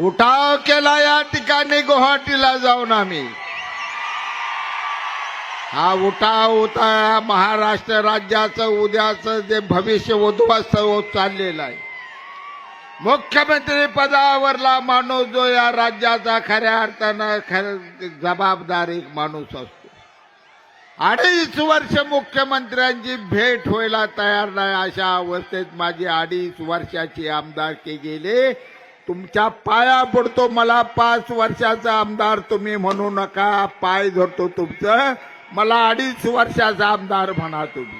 उठाव केला या ठिकाणी गुवाहाटीला जाऊन आम्ही. हा उठाव होता महाराष्ट्र राज्याचं उद्याचं जे भविष्य उद्ध्वस्त होत चाललेलं आहे. मुख्यमंत्री पदावरला माणूस जो या राज्याचा खऱ्या अर्थानं खर जबाबदार एक माणूस असतो. अडीच वर्ष मुख्यमंत्र्यांची भेट व्हायला तयार नाही अशा अवस्थेत माझी अडीच वर्षाची आमदारकी गेली. तुमच्या पाया पडतो मला पाच वर्षाचा आमदार तुम्ही म्हणू नका पाय धरतो तुमचं. मला अडीच वर्षाचा आमदार म्हणा तुम्ही.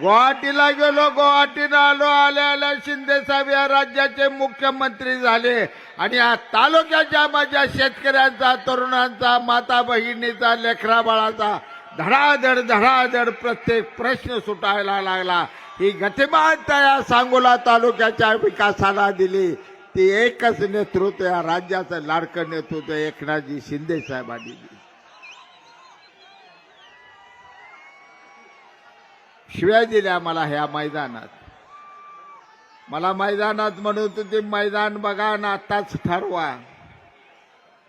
गुवाहाटीला गेलो गुवाहाटीला आलो आल्या आल्या शिंदे साहेब या राज्याचे मुख्यमंत्री झाले. आणि या तालुक्याच्या माझ्या शेतकऱ्यांचा तरुणांचा माता बहिणीचा लेखराबाळाचा धडाधड धडाधड प्रत्येक प्रश्न सुटायला लागला. ही गतिमान या सांगोला तालुक्याच्या विकासाला दिली. ती एकच नेतृत्व या राज्याचं लाडकं नेतृत्व एकनाथजी शिंदे साहेबांनी दिली. शिव्या दिल्या मला ह्या मैदानात. मला मैदानात म्हणून होते मैदान बघा ना आताच ठरवा.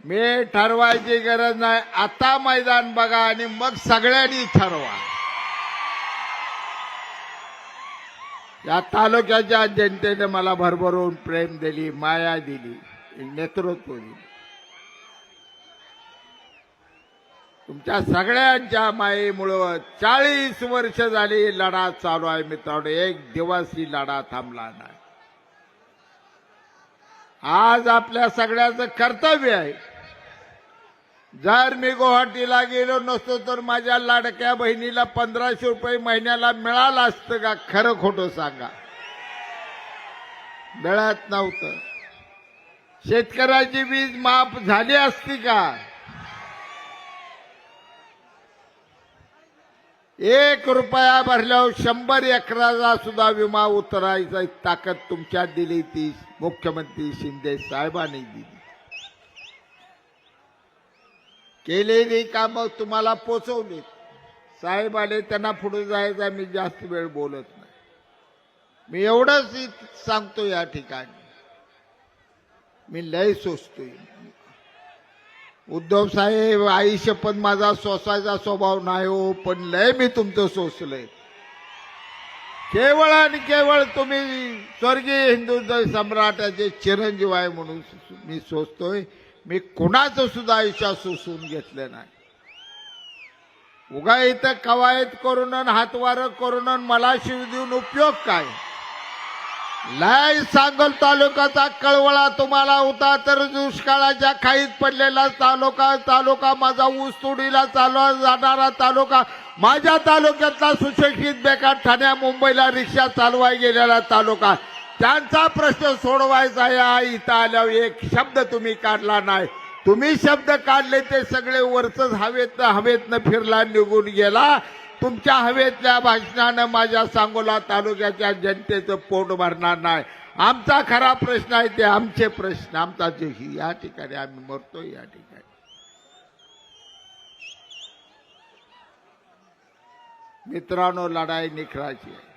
मी ठरवायची गरज नाही. आता मैदान बघा आणि मग सगळ्यांनी ठरवा. या तालुक्याच्या जनतेने मला भरभरून प्रेम दिली माया दिली नेतृत्व दिली. तुमच्या सगळ्यांच्या मायेमुळं चाळीस वर्ष झाली लढा चालू आहे मित्रांनो. एक दिवस ही लढा थांबला नाही. आज आपल्या सगळ्याचं कर्तव्य आहे. जर मी गुवाहाटीला गेलो नसतो तर माझ्या लाडक्या बहिणीला पंधराशे रुपये महिन्याला मिळालं असतं का? खरं खोटं सांगा. मिळत नव्हतं. शेतकऱ्याची वीज माफ झाली असती का? एक रुपया भरल्यावर शंभर एकराचा सुद्धा विमा उतरायचा ताकद तुमच्यात दिली ती मुख्यमंत्री शिंदे साहेबांनी दिली. केलेली कामं तुम्हाला पोचवली साहेब आले त्यांना पुढे जायचा मी जास्त वेळ बोलत नाही. मी एवढंच सांगतो या ठिकाणी. मी लय सोचतोय उद्धव साहेब आयुष्य पण माझा सोसायचा स्वभाव नाही हो पण लय मी तुमचं सोसलंय. केवळ आणि केवळ तुम्ही स्वर्गीय हिंदू सम्राटाचे चिरंजीव आहे म्हणून मी सोचतोय मी कुणाचं सुद्धा आयुष्यात सोसून घेतलं नाही. उगा इथं कवायत करून हातवारं करून मला शिव देऊन उपयोग काय? लय सांगल तालुक्याचा कळवळा तुम्हाला होता तर दुष्काळाच्या खाईत पडलेला तालुका तालुका माझा ऊस तोडीला चालू जाणारा तालुका. माझ्या तालुक्यातला सुशिक्षित बेकार ठाण्या मुंबईला रिक्षा चालवाय गेलेला तालुका. त्यांचा प्रश्न सोडवायचा या इथं आल्यावर एक शब्द तुम्ही काढला नाही. तुम्ही शब्द काढले ते सगळे वरच हवेतनं हवेतनं फिरला निघून गेला. तुमच्या हवेतल्या भाषणानं माझ्या सांगोला तालुक्याच्या जनतेचं पोट भरणार नाही. आमचा खरा प्रश्न आहे ते आमचे प्रश्न. आमचा जे या ठिकाणी आम्ही मरतो या ठिकाणी. मित्रांनो लढाई निखराची आहे.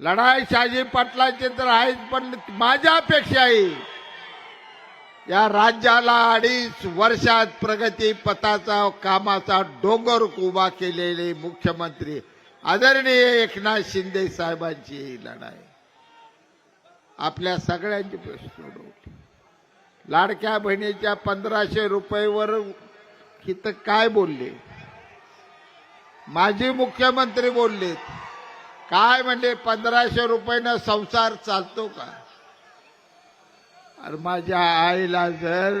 लढाई शाजी पाटलांचे तर आहेच पण माझ्यापेक्षाही या राज्याला अडीच वर्षात प्रगती पथाचा कामाचा डोंगर उभा केलेले मुख्यमंत्री आदरणीय एकनाथ शिंदे साहेबांची लढाई. आपल्या सगळ्यांची प्रश्न सोडवते लाडक्या बहिणीच्या पंधराशे रुपयेवर इथं काय बोलले? माजी मुख्यमंत्री बोललेत काय म्हणले पंधराशे रुपयानं संसार चालतो का? अरे माझ्या आईला जर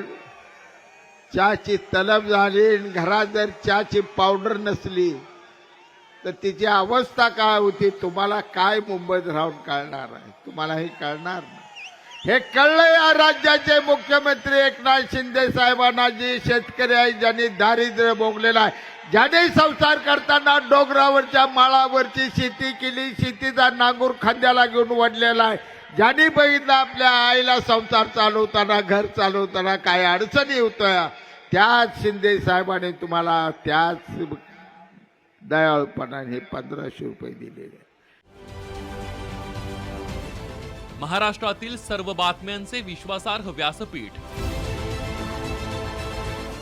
चहाची तलब झाली आणि घरात जर चहाची पावडर नसली तर तिची अवस्था काय होती? तुम्हाला काय मुंबईत राहून कळणार आहे? तुम्हाला हे कळणार नाही हे कळलं या राज्याचे मुख्यमंत्री एकनाथ शिंदे साहेबांना जी शेतकरी आहे ज्यांनी दारिद्र्य भोगलेलं आहे. ज्याने संसार करताना डोंगरावरच्या माळावरची शेती केली शेतीचा नांगूर खांद्याला घेऊन वडलेला आहे. ज्याने बघितलं आपल्या आईला संसार चालवताना घर चालवताना काय अडचणी होत्या त्याच शिंदे साहेबाने तुम्हाला त्याच दयाळपणाने पंधराशे रुपये दिलेले महाराष्ट्रातील सर्व बातम्यांचे विश्वासार्ह व्यासपीठ.